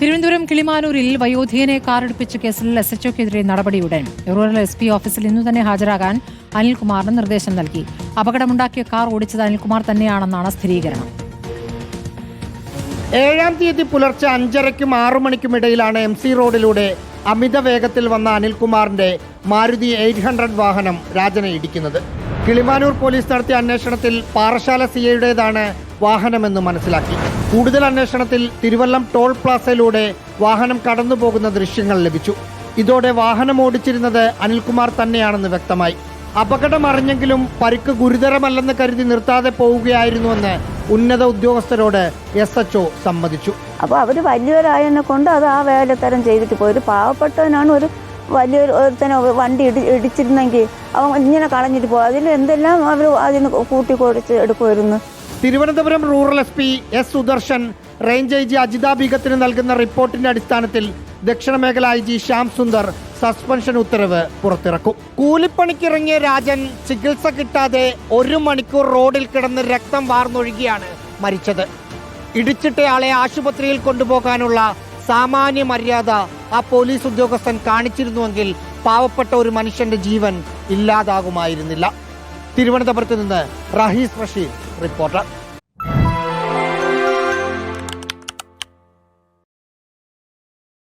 തിരുവനന്തപുരം കിളിമാനൂരിൽ വയോധികനെ കാറടുപ്പിച്ച കേസിൽ എസ് എച്ച് ഒക്കെതിരെ നടപടിയുടൻ റൂറൽ എസ് പി ഓഫീസിൽ ഇന്നു തന്നെ ഹാജരാകാൻ അനിൽകുമാറിന് നിർദ്ദേശം നൽകി. അപകടമുണ്ടാക്കിയ കാർ ഓടിച്ചത് അനിൽകുമാർ തന്നെയാണെന്നാണ് സ്ഥിരീകരണം. ഏഴാം തീയതി പുലർച്ചെ അഞ്ചരയ്ക്കും ആറു മണിക്കും ഇടയിലാണ് എം സി റോഡിലൂടെ അമിത വേഗത്തിൽ വന്ന അനിൽകുമാറിന്റെ മാരുതി എയ്റ്റ് ഹൺഡ്രഡ് വാഹനം രാജനെ ഇടിക്കുന്നത്. കിളിമാനൂർ പോലീസ് നടത്തിയ അന്വേഷണത്തിൽ പാറശാല സി ഐയുടേതാണ് വാഹനമെന്ന് മനസ്സിലാക്കി. കൂടുതൽ അന്വേഷണത്തിൽ തിരുവല്ലം ടോൾ പ്ലാസയിലൂടെ വാഹനം കടന്നു പോകുന്ന ദൃശ്യങ്ങൾ ലഭിച്ചു. ഇതോടെ വാഹനം ഓടിച്ചിരുന്നത് അനിൽകുമാർ തന്നെയാണെന്ന് വ്യക്തമായി. അപകടം അറിഞ്ഞെങ്കിലും പരിക്ക് ഗുരുതരമല്ലെന്ന് കരുതി നിർത്താതെ പോവുകയായിരുന്നുവെന്ന് ഉന്നത ഉദ്യോഗസ്ഥരോട് എസ് എച്ച് ഒ സമ്മതിച്ചു. അപ്പോൾ അവർ വലിയവരായതിനെ കൊണ്ട് അത് ആ വേലത്തരം ചെയ്തിട്ട് പോയി. ഒരു പാവപ്പെട്ടവനാണ് ഒരു വലിയൊരു ഒരുത്തനെ വണ്ടി ഇടി ഇടിച്ചിരുന്നെങ്കിൽ അവൻ ഇങ്ങനെ കളഞ്ഞിട്ട് പോകും അതിൽ എന്തെല്ലാം അവർ അതിന് കൂട്ടി കുഴച്ച് എടുക്കുമായിരുന്നു. Thiruvananthapuram rural S P S Sudarshan range I G Ajitha ബീഗത്തിന് നൽകുന്ന റിപ്പോർട്ടിന്റെ അടിസ്ഥാനത്തിൽ ദക്ഷിണ മേഖല I G Shyam Sundar suspension ഉത്തരവ് പുറത്തിറക്കും. കൂലിപ്പണിക്കിറങ്ങിയ രാജൻ ചികിത്സ കിട്ടാതെ ഒരു മണിക്കൂർ റോഡിൽ കിടന്ന് രക്തം വാർന്നൊഴുകിയാണ് മരിച്ചത്. ഇടിച്ചിട്ടയാളെ ആശുപത്രിയിൽ കൊണ്ടുപോകാനുള്ള സാമാന്യ മര്യാദ ആ പോലീസ് ഉദ്യോഗസ്ഥൻ കാണിച്ചിരുന്നുവെങ്കിൽ പാവപ്പെട്ട ഒരു മനുഷ്യന്റെ ജീവൻ ഇല്ലാതാകുമായിരുന്നില്ല. തിരുവനന്തപുരത്ത് നിന്ന് റഹീസ് റഷീദ് റിപ്പോർട്ടർ.